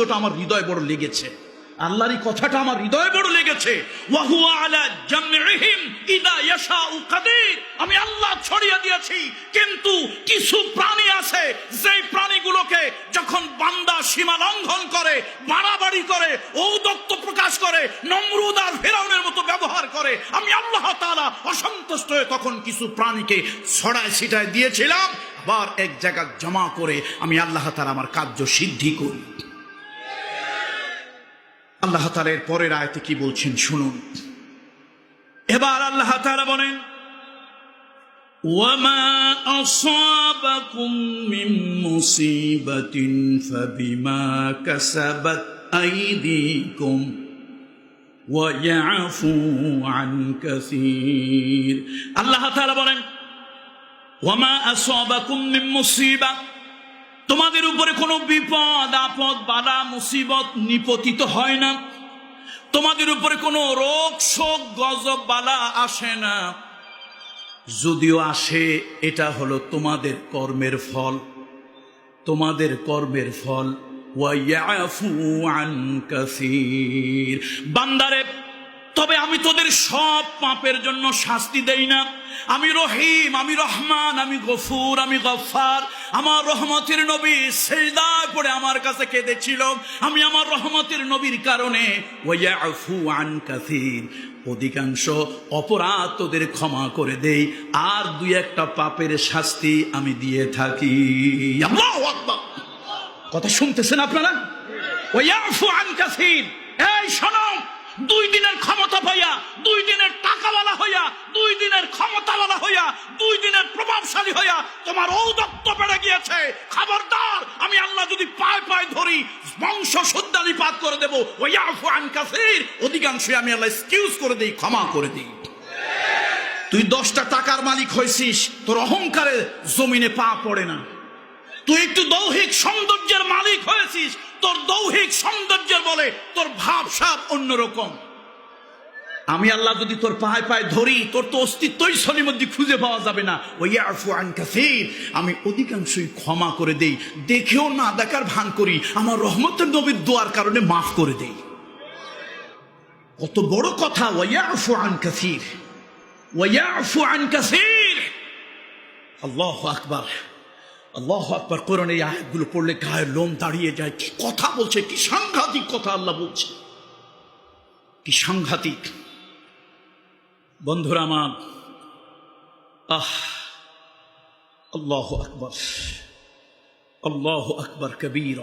শব্দটা আমার হৃদয় বড় লেগেছে। আল্লাহর এই কথাটা আমার হৃদয় বড় লেগেছে। আমি আল্লাহ ছড়িয়ে দিয়েছি, কিন্তু কিছু প্রাণী আছে, যেই প্রাণীগুলোকে যখন বান্দা সীমা লঙ্ঘন করে বাড়াবাড়ি করে, ঔদত্ত প্রকাশ করে, নমরুদ আর ফেরাউনের মতো ব্যবহার করে, আমি আল্লাহ তাআলা অসন্তুষ্ট হয়ে তখন কিছু প্রাণীকে ছড়ায় ছিটায় দিয়েছিলাম। আবার এক জায়গা জমা করে আমি আল্লাহ তাআলা আমার কার্য সিদ্ধি করি। আল্লাহ তাআলা এর পরের আয়তে কি বলছেন শুনুন এবার আল্লাহ তাআলা বলেন وما أصابكم من مصيبة فبما كسبت أيديكم ويعفو عن كثير আল্লাহ তাআলা বলেন ওয়ামা আসাবাকুম মিন মুসিবা তোমাদের উপরে কোনো বিপদ, আপদ, বাধা, মুসিবত নিপতিত হয় না। তোমাদের উপরে কোনো রোগ, শোক, গজব বালা আসে না। যদিও আসে, এটা হলো তোমাদের কর্মের ফল। তোমাদের কর্মের ফল। ওয়াইয়াফু আন কাসীর। বান্দারে তবে আমি তোদের সব পাপের জন্য শাস্তি দেই না। আমি রহিম, আমি রহমান, আমি গফুর, আমি গফার আমার রহমতের নবী সেজদায় পড়ে আমার কাছে কেঁদেছিল। আমি আমার রহমতের নবীর কারণে অধিকাংশ অপরাধ তোদের ক্ষমা করে দেই। আর দুই একটা পাপের শাস্তি আমি দিয়ে থাকি। কথা শুনতেছেন আপনারা? ওয়াইয়াফু আন কাসীর। এই শোনো! দুই দিনের ক্ষমতা পাইয়া, দুই দিনের টাকাওয়ালা হইয়া, দুই দিনের ক্ষমতাওয়ালা হইয়া, দুই দিনের প্রভাবশালী হইয়া তোমার ঔদত্ত বেড়ে গিয়েছে। খবরদার, আমি আল্লাহ যদি পায় পায় ধরি, বংশ শুদ্ধালিপাত করে দেবো। আন কাসীর, অধিকাংশই আমি আল্লাহ এক্সকিউজ করে দিই, ক্ষমা করে দিই। তুই দশটা টাকার মালিক হয়েছিস তোর অহংকারে জমিনে পা পড়ে না। তুই একটু দৌহিক সৌন্দর্যের মালিক হয়েছিস। তোর দৌহিক সৌন্দর্যের বলে তোর ভাব সাপ অন্যরকম। আমি আল্লাহ যদি তোর পায়ে পায়ে ধরি, তোর তো অস্তিত্বই শনির মধ্যে খুঁজে পাওয়া যাবে না। ওই আফু আন কাসির। আমি অধিকাংশই ক্ষমা করে দেই। দেখেও না, দেখার ভান করি। আমার রহমতের নবীর দোয়ার কারণে মাফ করে দেই। কত বড় কথা ওয়াইয়াফু আন কাসির। ওয়াইয়াফু আন কাসির। আল্লাহ আকবার। আল্লাহ আকবর কোরআন এই আয়াতগুলো পড়লে গায়ের লোম দাঁড়িয়ে যায়। কি কথা বলছে? কি সাংঘাতিক কথা আল্লাহ বলছে। কি সাংঘাতিক। বন্ধুরা আমার, আহ, আল্লাহ আকবর। আল্লাহ আকবর কবির।